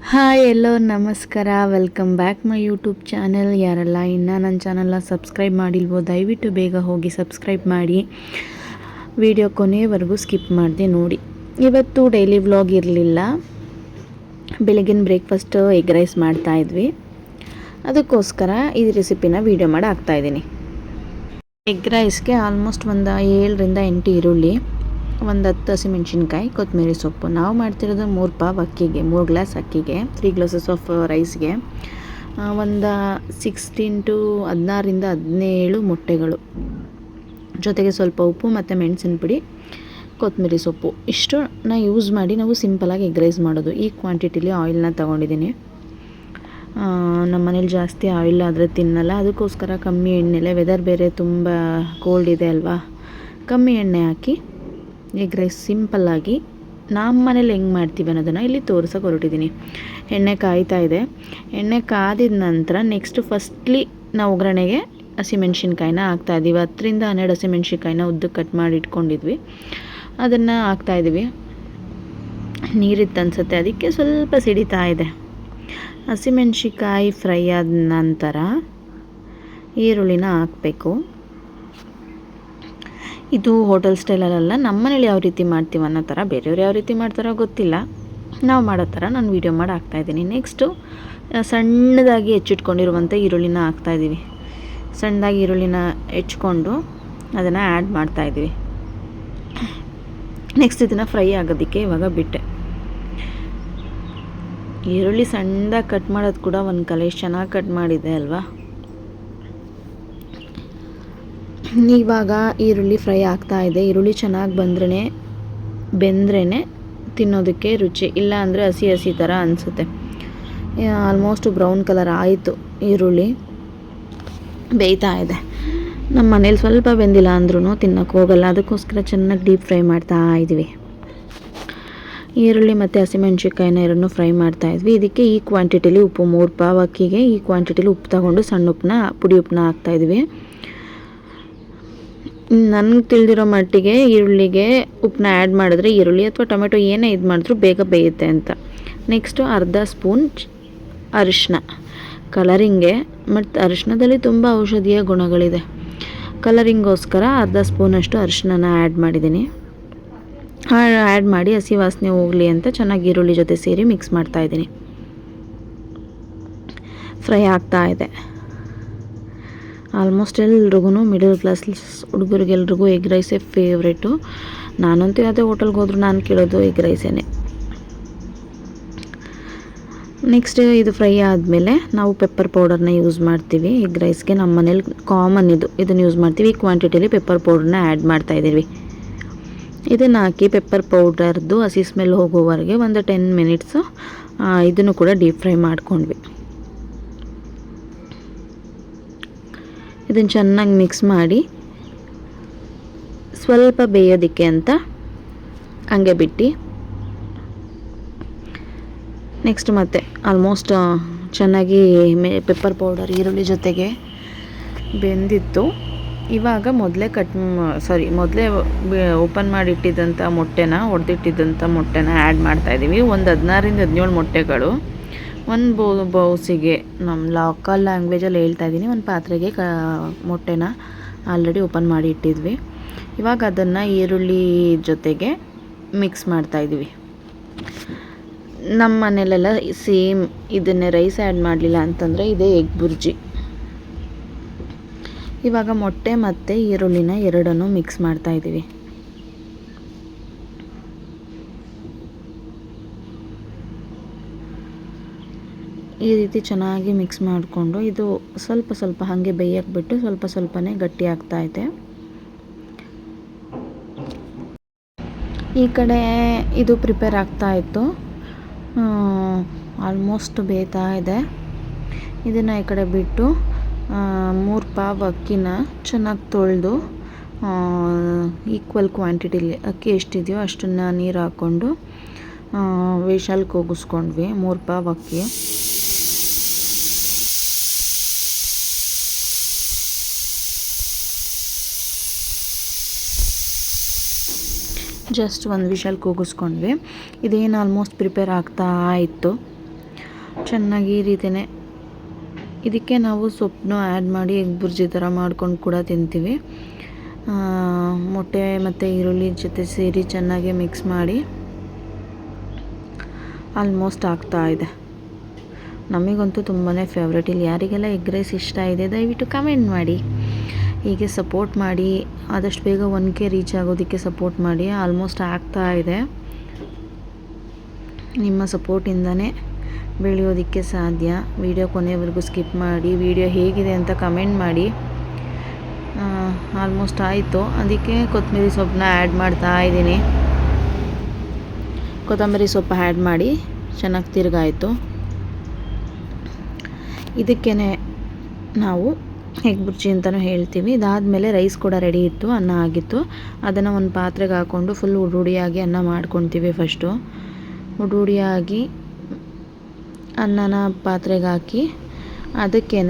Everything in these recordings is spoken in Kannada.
ಹಾಯ್, ಎಲ್ಲೋ ನಮಸ್ಕಾರ. Welcome back my YouTube channel ಯಾರೆಲ್ಲ ಇನ್ನೂ ನನ್ನ ಚಾನಲ್ನ ಸಬ್ಸ್ಕ್ರೈಬ್ ಮಾಡಿಲ್ವೋ, ದಯವಿಟ್ಟು ಬೇಗ ಹೋಗಿ ಸಬ್ಸ್ಕ್ರೈಬ್ ಮಾಡಿ. ವಿಡಿಯೋ ಕೊನೆಯವರೆಗೂ ಸ್ಕಿಪ್ ಮಾಡಿದೆ ನೋಡಿ. ಇವತ್ತು ಡೈಲಿ ವ್ಲಾಗ್ ಇರಲಿಲ್ಲ. ಬೆಳಗಿನ ಬ್ರೇಕ್ಫಾಸ್ಟ್ ಎಗ್ ರೈಸ್ ಮಾಡ್ತಾಯಿದ್ವಿ ಅದಕ್ಕೋಸ್ಕರ ಈ ರೆಸಿಪಿನ ವೀಡಿಯೋ ಮಾಡಿ ಹಾಕ್ತಾಯಿದ್ದೀನಿ ಎಗ್ ರೈಸ್ಗೆ ಆಲ್ಮೋಸ್ಟ್ ಒಂದು ಏಳರಿಂದ ಎಂಟು ಈರುಳ್ಳಿ. ಒಂದು ಹತ್ತು ಹಸಿಮೆಣ್ಸಿನ್ಕಾಯಿ ಕೊತ್ತಂಬರಿ ಸೊಪ್ಪು. ನಾವು ಮಾಡ್ತಿರೋದು ಮೂರು ಪಾವ್ ಅಕ್ಕಿಗೆ, ಮೂರು ಗ್ಲಾಸ್ ಅಕ್ಕಿಗೆ ತ್ರೀ ಗ್ಲಾಸಸ್ ಆಫ್ ರೈಸ್ಗೆ ಒಂದು ಸಿಕ್ಸ್ಟೀನ್ ಟು ಹದಿನಾರರಿಂದ ಹದಿನೇಳು ಮೊಟ್ಟೆಗಳು. ಜೊತೆಗೆ ಸ್ವಲ್ಪ ಉಪ್ಪು ಮತ್ತು ಮೆಣಸಿನ ಪುಡಿ ಕೊತ್ತಂಬರಿ ಸೊಪ್ಪು. ಇಷ್ಟು ನಾ ಯೂಸ್ ಮಾಡಿ ನಾವು ಸಿಂಪಲಾಗಿ ಎಗ್ ರೈಸ್ ಮಾಡೋದು. ಈ ಕ್ವಾಂಟಿಟಿಲಿ ಆಯಿಲ್ನ ತೊಗೊಂಡಿದ್ದೀನಿ. ನಮ್ಮ ಮನೇಲಿ ಜಾಸ್ತಿ ಆಯಿಲ್ ಆದರೆ ತಿನ್ನಲ್ಲ. ಅದಕ್ಕೋಸ್ಕರ ಕಮ್ಮಿ ಎಣ್ಣೆಲೆ. ವೆದರ್ ಬೇರೆ ತುಂಬ ಕೋಲ್ಡ್ ಇದೆ ಅಲ್ವಾ? ಕಮ್ಮಿ ಎಣ್ಣೆ ಹಾಕಿ ಎಗ್ ರೈಸ್ ಸಿಂಪಲ್ಲಾಗಿ ನಮ್ಮ ಮನೇಲಿ ಹೆಂಗೆ ಮಾಡ್ತೀವಿ ಅನ್ನೋದನ್ನು ಇಲ್ಲಿ ತೋರ್ಸೋಕೆ ಹೊರಟಿದ್ದೀನಿ ಎಣ್ಣೆ ಕಾಯ್ತಾ ಇದೆ. ಎಣ್ಣೆ ಕಾದಿದ ನಂತರ ನೆಕ್ಸ್ಟ್ ಫಸ್ಟ್ಲಿ ನಾವು ಒಗ್ಗರಣೆಗೆ ಹಸಿಮೆಣ್ಸಿನ್ಕಾಯಿನ ಹಾಕ್ತಾ ಇದ್ದೀವಿ ಹತ್ತರಿಂದ ಹನ್ನೆರಡು ಹಸಿಮೆಣ್ಸಿನ್ಕಾಯಿನ ಉದ್ದು ಕಟ್ ಮಾಡಿ ಇಟ್ಕೊಂಡಿದ್ವಿ. ಅದನ್ನು ಹಾಕ್ತಾ ಇದ್ದೀವಿ ನೀರಿತ್ತು ಅನಿಸುತ್ತೆ. ಅದಕ್ಕೆ ಸ್ವಲ್ಪ ಸಿಡಿತಾ ಇದೆ. ಹಸಿಮೆಣ್ಸಿಕಾಯಿ ಫ್ರೈ ಆದ ನಂತರ ಈರುಳ್ಳಿನ ಹಾಕಬೇಕು. ಇದು ಹೋಟೆಲ್ ಸ್ಟೈಲಲ್ಲ ನಮ್ಮ ಮನೇಲಿ ಯಾವ ರೀತಿ ಮಾಡ್ತೀವಿ ಅನ್ನೋ ಥರ ಬೇರೆಯವ್ರು ಯಾವ ರೀತಿ ಮಾಡ್ತಾರೋ ಗೊತ್ತಿಲ್ಲ. ನಾವು ಮಾಡೋ ಥರ ನಾನು ವೀಡಿಯೋ ಮಾಡಿ ಹಾಕ್ತಾಯಿದ್ದೀನಿ ನೆಕ್ಸ್ಟು ಸಣ್ಣದಾಗಿ ಹೆಚ್ಚಿಟ್ಕೊಂಡಿರುವಂಥ ಈರುಳ್ಳಿನ ಹಾಕ್ತಾಯಿದ್ದೀವಿ ಸಣ್ಣದಾಗಿ ಈರುಳ್ಳಿನ ಹೆಚ್ಕೊಂಡು ಅದನ್ನು ಆ್ಯಡ್ ಮಾಡ್ತಾಯಿದ್ದೀವಿ ನೆಕ್ಸ್ಟ್ ಇದನ್ನು ಫ್ರೈ ಆಗೋದಕ್ಕೆ ಇವಾಗ ಬಿಟ್ಟೆ. ಈರುಳ್ಳಿ ಸಣ್ಣದಾಗಿ ಕಟ್ ಮಾಡೋದು ಕೂಡ ಒಂದು ಕಲೆ, ಚೆನ್ನಾಗಿ ಕಟ್ ಮಾಡಿದೆ ಅಲ್ವಾ? ಇವಾಗ ಈರುಳ್ಳಿ ಫ್ರೈ ಆಗ್ತಾ ಇದೆ. ಈರುಳ್ಳಿ ಚೆನ್ನಾಗಿ ಬಂದ್ರೇ ಬೆಂದ್ರೇ ತಿನ್ನೋದಕ್ಕೆ ರುಚಿ. ಇಲ್ಲ ಅಂದರೆ ಹಸಿ ಹಸಿ ಥರ ಅನಿಸುತ್ತೆ. ಆಲ್ಮೋಸ್ಟ್ ಬ್ರೌನ್ ಕಲರ್ ಆಯಿತು ಈರುಳ್ಳಿ. ಬೇಯ್ತಾ ಇದೆ. ನಮ್ಮ ಮನೇಲಿ ಸ್ವಲ್ಪ ಬೆಂದಿಲ್ಲ ಅಂದ್ರೂ ತಿನ್ನೋಕ್ಕೆ ಹೋಗಲ್ಲ. ಅದಕ್ಕೋಸ್ಕರ ಚೆನ್ನಾಗಿ ಡೀಪ್ ಫ್ರೈ ಮಾಡ್ತಾ ಇದ್ವಿ. ಈರುಳ್ಳಿ ಮತ್ತು ಹಸಿಮೆಣ್ಸಿನ್ಕಾಯಿನ ಎರಡನ್ನೂ ಫ್ರೈ ಮಾಡ್ತಾಯಿದ್ವಿ ಇದಕ್ಕೆ ಈ ಕ್ವಾಂಟಿಟಿಲಿ ಉಪ್ಪು, ಮೂರು ಪಾವ್ ಅಕ್ಕಿಗೆ ಈ ಕ್ವಾಂಟಿಟಿಲಿ ಉಪ್ಪು ತಗೊಂಡು ಸಣ್ಣ ಉಪ್ಪನ್ನ, ಪುಡಿ ಉಪ್ಪನ್ನ ಹಾಕ್ತಾಯಿದ್ವಿ ನನಗೆ ತಿಳಿದಿರೋ ಮಟ್ಟಿಗೆ ಈರುಳ್ಳಿಗೆ ಉಪ್ಪನ್ನ ಆ್ಯಡ್ ಮಾಡಿದ್ರೆ ಈರುಳ್ಳಿ ಅಥವಾ ಟೊಮೆಟೊ ಏನೇ ಇದು ಮಾಡಿದ್ರು ಬೇಗ ಬೇಯುತ್ತೆ ಅಂತ. ನೆಕ್ಸ್ಟು ಅರ್ಧ ಸ್ಪೂನ್ ಅರಿಶಿನ ಕಲರಿಂಗೆ ಮತ್ತು ಅರಿಶಿನದಲ್ಲಿ ತುಂಬ ಔಷಧೀಯ ಗುಣಗಳಿದೆ. ಕಲರಿಂಗೋಸ್ಕರ ಅರ್ಧ ಸ್ಪೂನಷ್ಟು ಅರಿಶಿನನ ಆ್ಯಡ್ ಮಾಡಿದ್ದೀನಿ. ಆ್ಯಡ್ ಮಾಡಿ ಹಸಿ ವಾಸನೆ ಹೋಗಲಿ ಅಂತ ಚೆನ್ನಾಗಿ ಈರುಳ್ಳಿ ಜೊತೆ ಸೇರಿ ಮಿಕ್ಸ್ ಮಾಡ್ತಾಯಿದ್ದೀನಿ ಫ್ರೈ ಆಗ್ತಾ ಇದೆ. ಆಲ್ಮೋಸ್ಟ್ ಎಲ್ರಿಗೂ ಮಿಡಲ್ ಕ್ಲಾಸ್ ಹುಡುಗರಿಗೆಲ್ರಿಗೂ ಎಗ್ ರೈಸೇ ಫೇವ್ರೇಟು ನಾನಂತೂ ಯಾವುದೇ ಹೋಟೆಲ್ಗೆ ಹೋದ್ರು ನಾನು ಕೇಳೋದು ಎಗ್ ರೈಸೇನೆ ನೆಕ್ಸ್ಟ್ ಇದು ಫ್ರೈ ಆದಮೇಲೆ ನಾವು ಪೆಪ್ಪರ್ ಪೌಡರ್ನ ಯೂಸ್ ಮಾಡ್ತೀವಿ. ಎಗ್ ರೈಸ್ಗೆ ನಮ್ಮ ಮನೇಲಿ ಕಾಮನ್ ಇದು. ಇದನ್ನು ಯೂಸ್ ಮಾಡ್ತೀವಿ. ಈ ಕ್ವಾಂಟಿಟಿಲಿ ಪೆಪ್ಪರ್ ಪೌಡರ್ನ ಆ್ಯಡ್ ಮಾಡ್ತಾಯಿದ್ದೀವಿ ಇದನ್ನು ಹಾಕಿ ಪೆಪ್ಪರ್ ಪೌಡರ್ದು ಹಸಿ ಸ್ಮೆಲ್ ಹೋಗೋವರೆಗೆ ಒಂದು ಟೆನ್ ಮಿನಿಟ್ಸು ಇದನ್ನು ಕೂಡ ಡೀಪ್ ಫ್ರೈ ಮಾಡ್ಕೊಂಡ್ವಿ. ಇದನ್ನು ಚೆನ್ನಾಗಿ ಮಿಕ್ಸ್ ಮಾಡಿ ಸ್ವಲ್ಪ ಬೇಯೋದಕ್ಕೆ ಅಂತ ಹಂಗೆ ಬಿಟ್ಟು ನೆಕ್ಸ್ಟ್ ಮತ್ತೆ ಆಲ್ಮೋಸ್ಟ್ ಚೆನ್ನಾಗಿ ಮೇ ಪೆಪ್ಪರ್ ಪೌಡರ್ ಈರುಳ್ಳಿ ಜೊತೆಗೆ ಬೆಂದಿತ್ತು. ಇವಾಗ ಮೊದಲೇ ಕಟ್ ಸಾರಿ ಮೊದಲೇ ಓಪನ್ ಮಾಡಿಟ್ಟಿದ್ದಂಥ ಮೊಟ್ಟೆನ, ಒಡೆದಿಟ್ಟಿದ್ದಂಥ ಮೊಟ್ಟೆನ ಆ್ಯಡ್ ಮಾಡ್ತಾಯಿದ್ದೀವಿ ಒಂದು ಹದಿನಾರಿಂದ ಹದಿನೇಳು ಮೊಟ್ಟೆಗಳು. ಒಂದು ಬೌ, ಬೌಸಿಗೆ ನಮ್ಮ ಲೋಕಲ್ ಲ್ಯಾಂಗ್ವೇಜಲ್ಲಿ ಹೇಳ್ತಾ ಇದ್ದೀನಿ ಒಂದು ಪಾತ್ರೆಗೆ ಕ, ಮೊಟ್ಟೆನ ಆಲ್ರೆಡಿ ಓಪನ್ ಮಾಡಿ ಇಟ್ಟಿದ್ವಿ. ಇವಾಗ ಅದನ್ನು ಈರುಳ್ಳಿ ಜೊತೆಗೆ ಮಿಕ್ಸ್ ಮಾಡ್ತಾಯಿದ್ವಿ ನಮ್ಮ ಮನೇಲೆಲ್ಲ ಸೇಮ್ ಇದನ್ನೇ ರೈಸ್ ಆ್ಯಡ್ ಮಾಡಲಿಲ್ಲ ಅಂತಂದರೆ ಇದೇ ಎಗ್ ಬುರ್ಜಿ. ಇವಾಗ ಮೊಟ್ಟೆ ಮತ್ತು ಈರುಳ್ಳಿನ ಎರಡನ್ನೂ ಮಿಕ್ಸ್ ಮಾಡ್ತಾಯಿದ್ದೀವಿ ಈ ರೀತಿ ಚೆನ್ನಾಗಿ ಮಿಕ್ಸ್ ಮಾಡಿಕೊಂಡು ಇದು ಸ್ವಲ್ಪ ಸ್ವಲ್ಪ ಹಾಗೆ ಬೇಯಕ್ಕೆ ಬಿಟ್ಟು ಸ್ವಲ್ಪ ಸ್ವಲ್ಪನೇ ಗಟ್ಟಿ ಆಗ್ತಾಯಿದೆ ಈ ಕಡೆ ಇದು ಪ್ರಿಪೇರ್ ಆಗ್ತಾ ಇತ್ತು. ಆಲ್ಮೋಸ್ಟ್ ಬೇಯ್ತಾ ಇದೆ. ಇದನ್ನು ಈ ಕಡೆ ಬಿಟ್ಟು ಮೂರು ಪಾವ್ ಅಕ್ಕಿನ ಚೆನ್ನಾಗಿ ತೊಳೆದು ಈಕ್ವಲ್ ಕ್ವಾಂಟಿಟಿಲಿ ಅಕ್ಕಿ ಎಷ್ಟಿದೆಯೋ ಅಷ್ಟನ್ನು ನೀರು ಹಾಕ್ಕೊಂಡು ವಿಶಾಲ್ ಕೂಗಿಸ್ಕೊಂಡ್ವಿ ಮೂರು ಪಾವ್ ಅಕ್ಕಿ. ಜಸ್ಟ್ ಒಂದು ವಿಷಲ್ ಕೂಗಿಸ್ಕೊಂಡ್ವಿ. ಇದೇನು ಆಲ್ಮೋಸ್ಟ್ ಪ್ರಿಪೇರ್ ಆಗ್ತಾ ಇತ್ತು. ಚೆನ್ನಾಗಿ ಈ ರೀತಿಯೇ ಇದಕ್ಕೆ ನಾವು ಸೊಪ್ಪನ್ನು ಆ್ಯಡ್ ಮಾಡಿ ಎಗ್ ಬುರ್ಜಿ ಥರ ಮಾಡ್ಕೊಂಡು ಕೂಡ ತಿಂತೀವಿ. ಮೊಟ್ಟೆ ಮತ್ತು ಈರುಳ್ಳಿ ಜೊತೆ ಸೇರಿ ಚೆನ್ನಾಗಿ ಮಿಕ್ಸ್ ಮಾಡಿ ಆಲ್ಮೋಸ್ಟ್ ಆಗ್ತಾ ಇದೆ. ನಮಗಂತೂ ತುಂಬಾ ಫೇವ್ರೇಟ್ ಇಲ್ಲಿ ಯಾರಿಗೆಲ್ಲ ಎಗ್ ರೈಸ್ ಇಷ್ಟ ಇದೆ, ದಯವಿಟ್ಟು ಕಮೆಂಟ್ ಮಾಡಿ. ಹೀಗೆ ಸಪೋರ್ಟ್ ಮಾಡಿ, ಆದಷ್ಟು ಬೇಗ ಒನ್ ಕೆ ರೀಚ್ ಆಗೋದಕ್ಕೆ ಸಪೋರ್ಟ್ ಮಾಡಿ ಆಲ್ಮೋಸ್ಟ್ ಆಗ್ತಾ ಇದೆ. ನಿಮ್ಮ ಸಪೋರ್ಟಿಂದನೇ ಬೆಳೆಯೋದಕ್ಕೆ ಸಾಧ್ಯ. ವಿಡಿಯೋ ಕೊನೆವರೆಗೂ ಸ್ಕಿಪ್ ಮಾಡಿ ವಿಡಿಯೋ ಹೇಗಿದೆ ಅಂತ ಕಮೆಂಟ್ ಮಾಡಿ. ಆಲ್ಮೋಸ್ಟ್ ಆಯಿತು. ಅದಕ್ಕೆ ಕೊತ್ತಂಬರಿ ಸೊಪ್ಪನ್ನ ಆ್ಯಡ್ ಮಾಡ್ತಾ ಇದ್ದೀನಿ. ಕೊತ್ತಂಬರಿ ಸೊಪ್ಪು ಆ್ಯಡ್ ಮಾಡಿ, ಚೆನ್ನಾಗಿ ತಿರುಗಾಯಿತು. ಇದಕ್ಕೇ ನಾವು ಎಗ್ ಬುರ್ಜಿ ಅಂತಲೂ ಹೇಳ್ತೀವಿ. ಇದಾದಮೇಲೆ ರೈಸ್ ಕೂಡ ರೆಡಿ ಇತ್ತು, ಅನ್ನ ಆಗಿತ್ತು. ಅದನ್ನು ಒಂದು ಪಾತ್ರೆಗೆ ಹಾಕ್ಕೊಂಡು ಫುಲ್ ಉಡುಡಿಯಾಗಿ ಅನ್ನ ಮಾಡ್ಕೊತೀವಿ ಫಸ್ಟು ಉಡುಡಿಯಾಗಿ ಅನ್ನನ ಪಾತ್ರೆಗೆ ಹಾಕಿ ಅದಕ್ಕೇ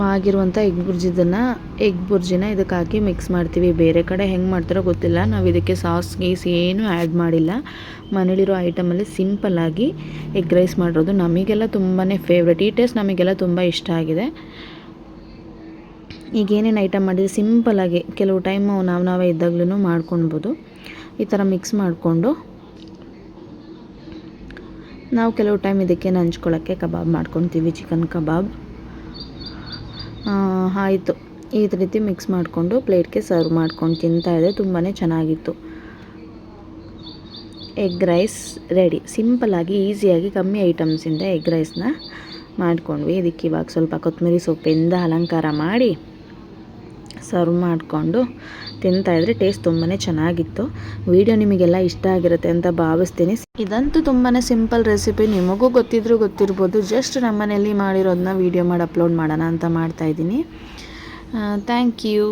ಮಾಗಿರುವಂಥ ಎಗ್ ಬುರ್ಜಿದನ್ನು, ಎಗ್ ಬುರ್ಜಿನ ಇದಕ್ಕೆ ಹಾಕಿ ಮಿಕ್ಸ್ ಮಾಡ್ತೀವಿ. ಬೇರೆ ಕಡೆ ಹೆಂಗೆ ಮಾಡ್ತಾರೋ ಗೊತ್ತಿಲ್ಲ. ನಾವು ಇದಕ್ಕೆ ಸಾಸ್, ಗೀಸ್ ಏನೂ ಆ್ಯಡ್ ಮಾಡಿಲ್ಲ. ಮನೇಲಿರೋ ಐಟಮಲ್ಲಿ ಸಿಂಪಲ್ಲಾಗಿ ಎಗ್ ರೈಸ್ ಮಾಡಿರೋದು ನಮಗೆಲ್ಲ ತುಂಬಾ ಫೇವ್ರೆಟ್ ಈ ಟೇಸ್ಟ್ ನಮಗೆಲ್ಲ ತುಂಬ ಇಷ್ಟ ಆಗಿದೆ. ಈಗ ಏನೇನು ಐಟಮ್ ಮಾಡಿದ್ರೆ ಸಿಂಪಲ್ಲಾಗಿ ಕೆಲವು ಟೈಮು ನಾವು ನಾವೇ ಇದ್ದಾಗ್ಲೂ ಮಾಡ್ಕೊಳ್ಬೋದು ಈ ಥರ ಮಿಕ್ಸ್ ಮಾಡಿಕೊಂಡು ನಾವು ಕೆಲವು ಟೈಮ್ ಇದಕ್ಕೆ ನಂಚ್ಕೊಳ್ಳೋಕ್ಕೆ ಕಬಾಬ್ ಮಾಡ್ಕೊತೀವಿ ಚಿಕನ್ ಕಬಾಬ್. ಆಯಿತು. ಈ ರೀತಿ ಮಿಕ್ಸ್ ಮಾಡಿಕೊಂಡು ಪ್ಲೇಟ್ಗೆ ಸರ್ವ್ ಮಾಡ್ಕೊಂಡು ತಿಂತಾ ಇದೆ ತುಂಬಾ ಚೆನ್ನಾಗಿತ್ತು. ಎಗ್ ರೈಸ್ ರೆಡಿ ಸಿಂಪಲಾಗಿ ಈಸಿಯಾಗಿ ಕಮ್ಮಿ ಐಟಮ್ಸಿಂದ ಎಗ್ ರೈಸ್ನ ಮಾಡಿಕೊಂಡ್ವಿ. ಇದಕ್ಕೆ ಇವಾಗ ಸ್ವಲ್ಪ ಕೊತ್ತಂಬರಿ ಸೊಪ್ಪಿಂದ ಅಲಂಕಾರ ಮಾಡಿ ಸರ್ವ್ ಮಾಡಿಕೊಂಡು ತಿಂತಾಯಿದ್ರೆ ಟೇಸ್ಟ್ ತುಂಬಾ ಚೆನ್ನಾಗಿತ್ತು. ವಿಡಿಯೋ ನಿಮಗೆಲ್ಲ ಇಷ್ಟ ಆಗಿರುತ್ತೆ ಅಂತ ಭಾವಿಸ್ತೀನಿ. ಇದಂತೂ ತುಂಬಾ ಸಿಂಪಲ್ ರೆಸಿಪಿ ನಿಮಗೂ ಗೊತ್ತಿದ್ರೂ ಗೊತ್ತಿರ್ಬೋದು. ಜಸ್ಟ್ ನಮ್ಮನೇಲಿ ಮಾಡಿರೋದನ್ನ ವಿಡಿಯೋ ಮಾಡಿ ಅಪ್ಲೋಡ್ ಮಾಡೋಣ ಅಂತ ಮಾಡ್ತಾಯಿದ್ದೀನಿ ಥ್ಯಾಂಕ್ ಯು